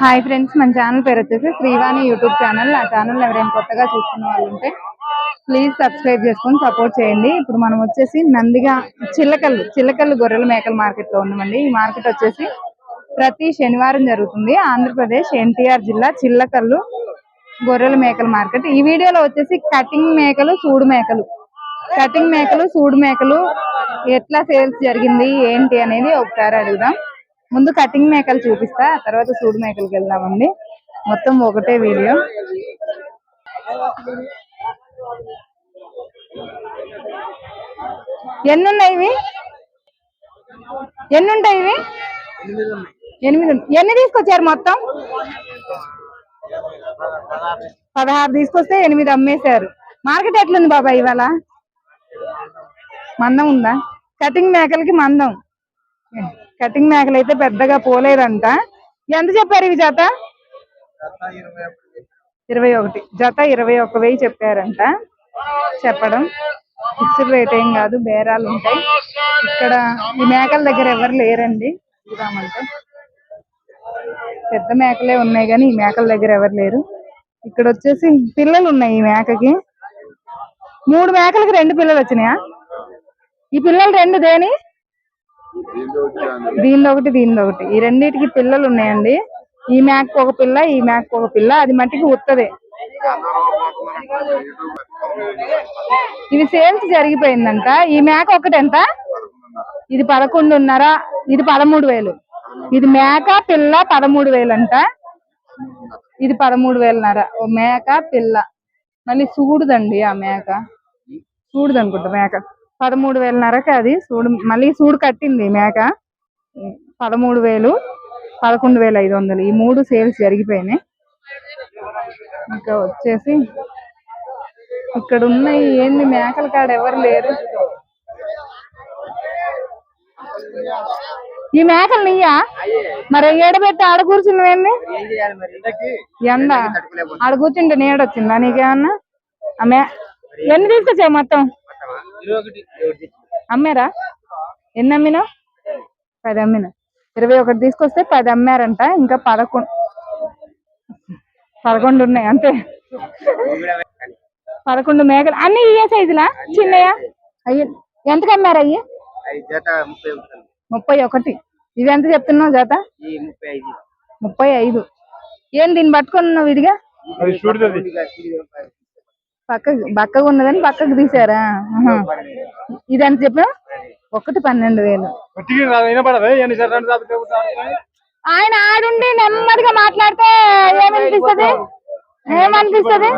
Hi friends మన channel పేరు వచ్చేసి శ్రీవాణి యూట్యూబ్ ఛానల్ ఆ ఛానల్ ఎవరైనా కొత్తగా చూస్తున్న వాళ్ళు ఉంటే ప్లీజ్ సబ్స్క్రైబ్ చేసుకొని సపోర్ట్ చేయండి. ఇప్పుడు మనం వచ్చేసి నందిగా చిల్లకల్లు చిల్లకల్లు గొర్రెల మేకల మార్కెట్లో ఉన్నామండి. ఈ మార్కెట్ వచ్చేసి ప్రతి శనివారం జరుగుతుంది. ఆంధ్రప్రదేశ్ ఎన్టీఆర్ జిల్లా చిల్లకల్లు గొర్రెల మేకల మార్కెట్ ఈ వీడియోలో వచ్చేసి కటింగ్ మేకలు సూడు మేకలు. కటింగ్ మేకలు సూడు మేకలు ఎట్లా సేల్స్ జరిగింది ఏంటి అనేది ఒకసారి అడుగుదాం. ముందు కటింగ్ మేకలు చూపిస్తా తర్వాత సూడు మేకలకి వెళ్దామండి. మొత్తం ఒకటే వీడియో. ఎన్ని ఉన్నాయి ఇవి? ఎన్ని ఉంటాయి ఇవి? ఎనిమిది ఎన్ని తీసుకొచ్చారు మొత్తం? పదహారు తీసుకొస్తే ఎనిమిది అమ్మేశారు. మార్కెట్ ఎట్లుంది బాబాయ్ ఇవాళ? మందం ఉందా? కటింగ్ మేకలకి మందం. కటింగ్ మేకలు అయితే పెద్దగా పోలేదంట. ఎంత చెప్పారు ఇవి జత? ఇరవై ఒకటి. జత ఇరవై ఒక్క వెయ్యి చెప్పారంట. చెప్పడం. ఫిక్స్డ్ రేట్ ఏం కాదు బేరాలు ఉంటాయి. ఇక్కడ ఈ మేకల దగ్గర ఎవరు లేరండి? చూద్దామంటే పెద్ద మేకలే ఉన్నాయి కానీ ఈ మేకల దగ్గర ఎవరు లేరు. ఇక్కడ వచ్చేసి పిల్లలు ఉన్నాయి ఈ మేకకి. మూడు మేకలకి రెండు పిల్లలు వచ్చినాయా? ఈ పిల్లలు రెండు దేని? దీనిలో ఒకటి దీనిలో ఒకటి. ఈ రెండింటికి పిల్లలు ఉన్నాయండి. ఈ మేకకు ఒక పిల్ల ఈ మేకకు ఒక పిల్ల. అది మట్టికి ఉత్తదే ఇది సేల్స్ జరిగిపోయిందంట. ఈ మేక ఒకటి ఎంత ఇది పదకొండున్నర ఇది పదమూడు వేలు. ఇది మేక పిల్ల పదమూడు వేలు అంట ఇది పదమూడు వేలున్నర. ఓ మేక పిల్ల. మళ్ళీ చూడదండి ఆ మేక చూడదనుకుంటా అనుకుంటా మేక పదమూడు వేలున్నరకి అది. సూడు మళ్ళీ సూడు కట్టింది మేక. పదమూడు వేలు పదకొండు వేల ఐదు వందలు ఈ మూడు సేల్స్ జరిగిపోయినాయి. ఇంకా వచ్చేసి ఇక్కడ ఉన్నాయి ఏంది? మేకల కాడ ఎవరు లేరు? ఈ మేకలు నీయా? మరి ఏడబెట్టి ఆడ కూర్చున్నవేంది ఎండ. ఆడ కూర్చుంటే నీడ వచ్చిందా నీకేమన్నా? అమ్మే ఎన్ని తీసుకొచ్చావు మొత్తం? అమ్మారా? ఎన్ని అమ్మినా పది అమ్మినా. ఇరవై ఒకటి తీసుకొస్తే పది అమ్మారంట ఇంకా పదకొండు పదకొండు ఉన్నాయి అంతే. పదకొండు మేకలు. అన్ని ఇయ్యే సైజులా? చిన్నయా? అయ్యి ఎంతకు అమ్మారు అయ్యి ముప్పై ఒకటి ఇవి ఎంత చెప్తున్నావు జత? ముప్పై ఐదు. ఏం దీన్ని పట్టుకొని ఉన్నావు పక్కకు బక్కగా ఉన్నదని పక్కకు తీసారా. ఇది ఎంత చెప్పు? ఒకటి పన్నెండు వేలు. ఆయన ఆడుండి నెమ్మదిగా మాట్లాడితే ఏమనిపిస్తది? ఏమనిపిస్తది?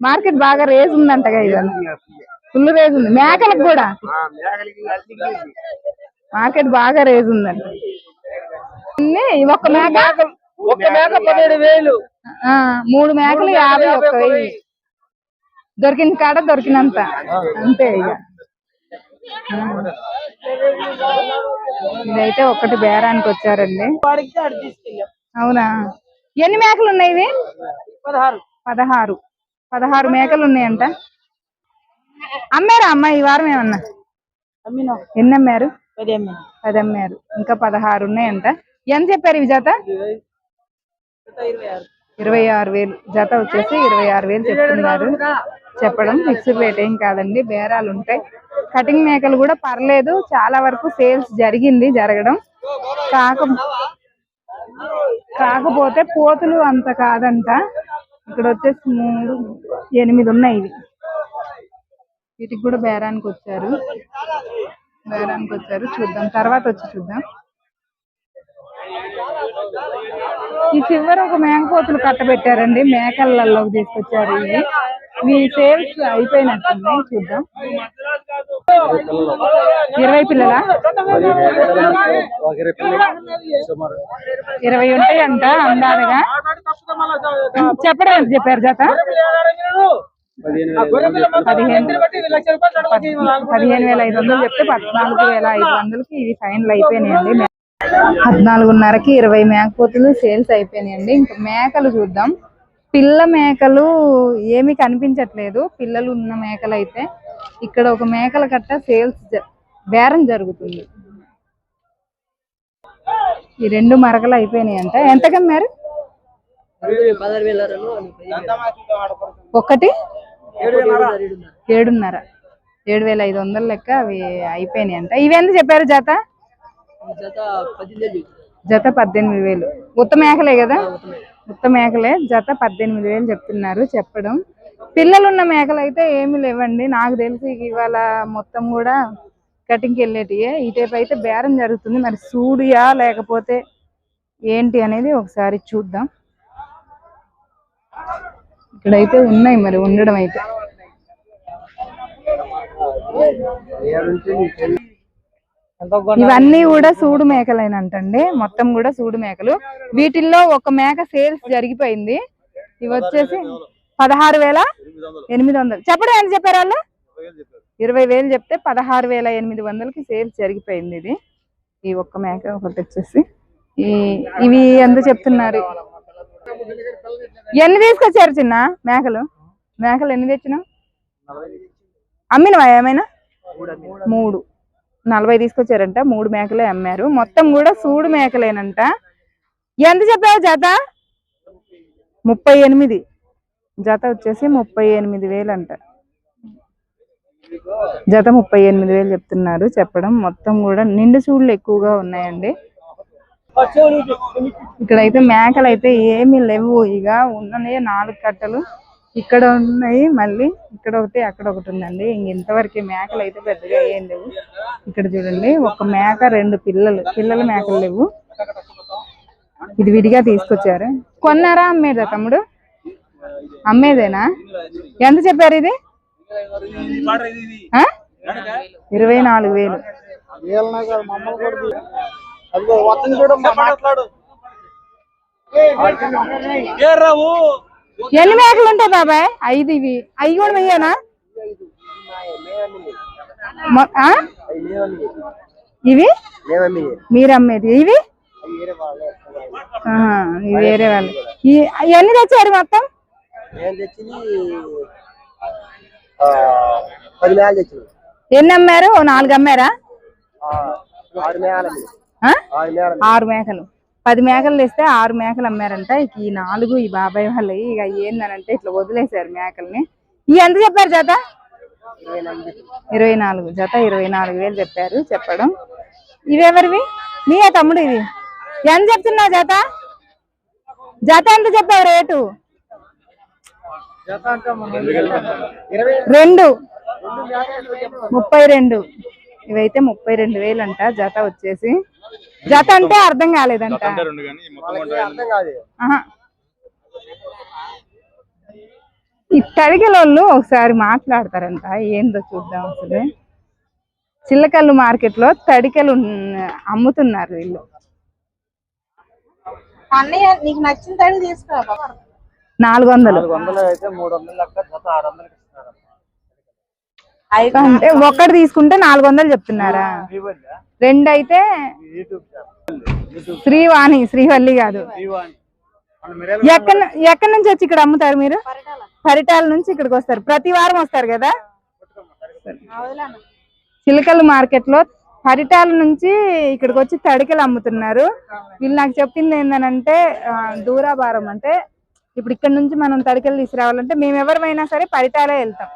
మార్కెట్ బాగా రేజ్ ఉందంటగా ఇవాళ ఫుల్ రేజ్ ఉంది. మేకలకు కూడా? మార్కెట్ బాగా రేజ్ ఉందంట. ఒక్క మేక? ఒక్క మేక పదిహేడు వేలు. మూడు మేకలు యాభై ఒక్క వెయ్యి. దొరికిన కాడ దొరికినంత. అంతే ఇక. ఇదైతే ఒకటి బేరానికి వచ్చారండి. అవునా? ఎన్ని మేకలు ఉన్నాయి ఇవి? పదహారు. పదహారు. పదహారు మేకలు ఉన్నాయంట. అమ్మారా అమ్మ ఈ వారం ఏమన్నా? ఎన్ని అమ్మారు పది అమ్మారు ఇంకా పదహారు ఉన్నాయంట. ఎంత చెప్పారు ఇవి జత? ఇరవై ఆరు వేలు జత వచ్చేసి ఇరవై ఆరు వేలు చెప్తున్నారు. చెప్పడం ఫిక్స్డ్ రేట్ ఏం కాదండి బేరాలు ఉంటాయి. కటింగ్ మేకలు కూడా పర్లేదు చాలా వరకు సేల్స్ జరిగింది జరగడం. కాక కాకపోతే పోతులు అంత కాదంట. ఇక్కడ వచ్చేసి మూడు ఎనిమిది ఉన్నాయి ఇవి. వీటికి కూడా బేరానికి వచ్చారు. బేరానికి వచ్చారు చూద్దాం. తర్వాత వచ్చి చూద్దాం. ఈ చివర ఒక మేకపోతులు కట్టబెట్టారండి. మేకలలోకి తీసుకొచ్చారు ఇవి. మీ సేల్స్ అయిపోయినట్టుంది. చూద్దాం. ఇరవై పిల్లలా? ఇరవై ఉంటాయి అంట అందాలుగా చెప్పడం చెప్పారు జత? పదిహేను పదిహేను వేల ఐదు వందలు చెప్తే పద్నాలుగు వేల ఐదు వందలకి ఇవి ఫైనల్ అయిపోయినాయండి. పద్నాలుగున్నరకి ఇరవై మేకపోతులు సేల్స్ అయిపోయినాయండి. ఇంకా మేకలు చూద్దాం. పిల్ల మేకలు ఏమి కనిపించట్లేదు. పిల్లలు ఉన్న మేకలు అయితే ఇక్కడ ఒక మేకల కట్ట సేల్స్ బేరం జరుగుతుంది. ఈ రెండు మరకలు అయిపోయినాయి అంట ఎంత ఒకటి? ఏడున్నర. ఏడు వేల ఐదు వందల లెక్క అవి అయిపోయినాయి అంట ఇవి ఎంత చెప్పారు జాత? జత పద్దెనిమిది వేలు ఉత్త మేకలే కదా ఉత్త మేకలే జత పద్దెనిమిది వేలు చెప్తున్నారు చెప్పడం పిల్లలు ఉన్న మేకలు అయితే ఏమీ లేవండి నాకు తెలిసి ఇవాళ మొత్తం కూడా కటింగ్కి వెళ్ళేటియే ఇటేపు అయితే బేరం జరుగుతుంది మరి సూడియా లేకపోతే ఏంటి అనేది ఒకసారి చూద్దాం ఇక్కడైతే ఉన్నాయి మరి ఉండడం అయితే ఇవన్నీ కూడా సూడు మేకలేనంటండి. మొత్తం కూడా సూడు మేకలు. వీటిల్లో ఒక మేక సేల్స్ జరిగిపోయింది. ఇవి వచ్చేసి పదహారు వేల ఎనిమిది వందలు. చెప్పడం ఎంత చెప్పారు వాళ్ళు? ఇరవై వేలు చెప్తే పదహారు వేల ఎనిమిది వందలకి సేల్స్ జరిగిపోయింది ఇది. ఈ ఒక్క మేక ఒకటి వచ్చేసి. ఈ ఇవి ఎంత చెప్తున్నారు? ఎన్ని తీసుకొచ్చారు చిన్న మేకలు? మేకలు ఎన్ని తెచ్చినావు? అమ్మినవా ఏమైనా? మూడు. నలభై తీసుకొచ్చారంట మూడు మేకలే అమ్మారు. మొత్తం కూడా సూడు మేకలేనంట. ఎంత చెప్పావు జత? ముప్పై ఎనిమిది. జత వచ్చేసి ముప్పై ఎనిమిది వేలు అంట జత ముప్పై ఎనిమిది వేలు చెప్తున్నారు. చెప్పడం మొత్తం కూడా నిండు చూడలు ఎక్కువగా ఉన్నాయండి. ఇక్కడైతే మేకలు అయితే ఏమీ లేవు. ఇక ఉన్నాయి నాలుగు కట్టలు. ఇక్కడ ఉన్నాయి మళ్ళీ. ఇక్కడ ఒకటి అక్కడ ఒకటి ఉందండి. ఇంక ఇంతవరకు మేకలు అయితే పెద్దగా ఏం లేవు. ఇక్కడ చూడండి ఒక మేక రెండు పిల్లలు. పిల్లల మేకలు లేవు. ఇది విడిగా తీసుకొచ్చారు. కొన్నారా అమ్మేదా తమ్ముడు? అమ్మేదేనా? ఎంత చెప్పారు ఇది? ఆ? ఇరవై నాలుగు వేలు. ఎన్ని మేకలు ఉంటాయి బాబాయ్? ఐదు ఇవి. అవి కూడా వెయ్యనా? ఇవి? మీరు అమ్మేది. ఇవి? వేరే వాళ్ళు. ఎన్ని తెచ్చారు మొత్తం? ఎన్ని అమ్మారు? నాలుగు అమ్మారా? ఆరు మేకలు. పది మేకలు తెస్తే ఆరు మేకలు అమ్మారంట. ఇక ఈ నాలుగు ఈ బాబాయ్ వాళ్ళు ఇక ఏందనంటే ఇట్లా వదిలేశారు మేకల్ని. ఈ ఎంత చెప్పారు జత? ఇరవై నాలుగు. జత ఇరవై నాలుగు వేలు చెప్పారు చెప్పడం. ఇవెవరివి? నీయే తమ్ముడు ఇది. ఎంత చెప్తున్నావు జత? జత ఎంత చెప్పావు రేటు? రెండు. ముప్పై రెండు. ఇవైతే ముప్పై రెండు వేలు అంట జత వచ్చేసి. జత అంటే అర్థం కాలేదంట. ఈ తడిగలోళ్ళు ఒకసారి మాట్లాడతారంట ఏందో చూద్దాం అసలు. చిల్లకల్లు మార్కెట్లో తడికలు అమ్ముతున్నారు వీళ్ళు. అన్నయ్య నీకు నచ్చిన తడి తీసుకో నాలుగు వందలు అంటే ఒక్కటి తీసుకుంటే నాలుగు వందలు చెప్తున్నారా రెండు అయితే శ్రీవాణి శ్రీవల్లి కాదు. ఎక్కడ ఎక్కడి నుంచి వచ్చి ఇక్కడ అమ్ముతారు మీరు? పరిటాల. నుంచి ఇక్కడికి వస్తారు. ప్రతి వారం వస్తారు కదా? చిలకల మార్కెట్లో పరిటాల నుంచి ఇక్కడికి వచ్చి తడికలు అమ్ముతున్నారు. వీళ్ళు నాకు చెప్పింది ఏంటంటే దూరాభారం అంటే ఇప్పుడు ఇక్కడ నుంచి మనం తడికలు తీసుకురావాలంటే మేము ఎవరిమైనా సరే పరిటాలే వెళ్తాం.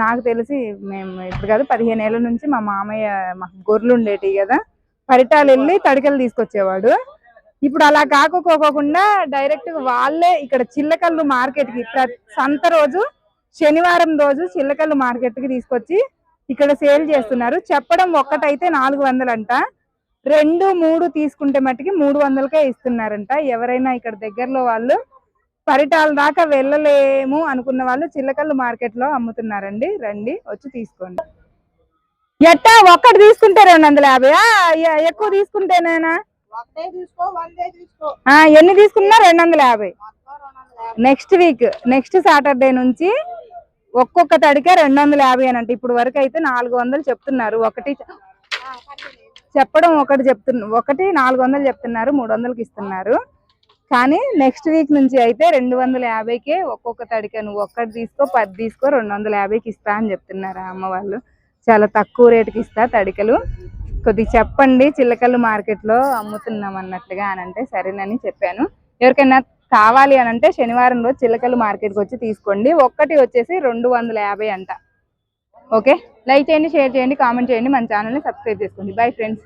నాకు తెలిసి మేము ఇప్పుడు కాదు పదిహేను ఏళ్ళ నుంచి మా మామయ్య మాకు గొర్రెలు ఉండేటివి కదా పరిటాలు వెళ్ళి తడికలు తీసుకొచ్చేవాడు. ఇప్పుడు అలా కాకపోకుండా డైరెక్ట్ వాళ్ళే ఇక్కడ చిల్లకల్లు మార్కెట్కి సంత రోజు శనివారం రోజు చిల్లకల్లు మార్కెట్కి తీసుకొచ్చి ఇక్కడ సేల్ చేస్తున్నారు. చెప్పడం ఒక్కటైతే నాలుగు వందలంట. రెండు మూడు తీసుకుంటే మట్టుకి మూడు వందలకే ఇస్తున్నారంట. ఎవరైనా ఇక్కడ దగ్గరలో వాళ్ళు పరిటాల దాకా వెళ్ళలేము అనుకున్న వాళ్ళు చిల్లకల్లు మార్కెట్లో అమ్ముతున్నారండి. రండి వచ్చి తీసుకోండి. ఎట్టా ఒక్కటి తీసుకుంటే రెండు వందల యాభై? ఎక్కువ తీసుకుంటేనేనా ఎన్ని తీసుకున్నా రెండు వందల యాభై? మొత్తం రెండు వందల యాభై. నెక్స్ట్ వీక్ నెక్స్ట్ సాటర్డే నుంచి ఒక్కొక్క తడికే రెండు వందల యాభై అని అంటే ఇప్పుడు వరకు అయితే నాలుగు వందలు చెప్తున్నారు. ఒకటి చెప్పడం ఒకటి చెప్తున్న ఒకటి నాలుగు వందలు చెప్తున్నారు మూడు వందలకి ఇస్తున్నారు. కానీ నెక్స్ట్ వీక్ నుంచి అయితే రెండు వందల యాభైకే ఒక్కొక్క తడిక. నువ్వు ఒక్కటి తీసుకో పది తీసుకో రెండు వందల యాభైకి ఇస్తా అని చెప్తున్నారు అమ్మ వాళ్ళు. చాలా తక్కువ రేటుకి ఇస్తా తడికలు. కొద్దిగా చెప్పండి చిల్లకల్లు మార్కెట్లో అమ్ముతున్నాం అన్నట్లుగా అని అంటే సరేనని చెప్పాను. ఎవరికైనా కావాలి అని అంటే శనివారం రోజు చిల్లకల్లు మార్కెట్కి వచ్చి తీసుకోండి. ఒక్కటి వచ్చేసి రెండు వందల యాభై అంట. ఓకే? లైక్ చేయండి షేర్ చేయండి కామెంట్ చేయండి. మన ఛానల్ని సబ్స్క్రైబ్ చేసుకోండి. Bye friends.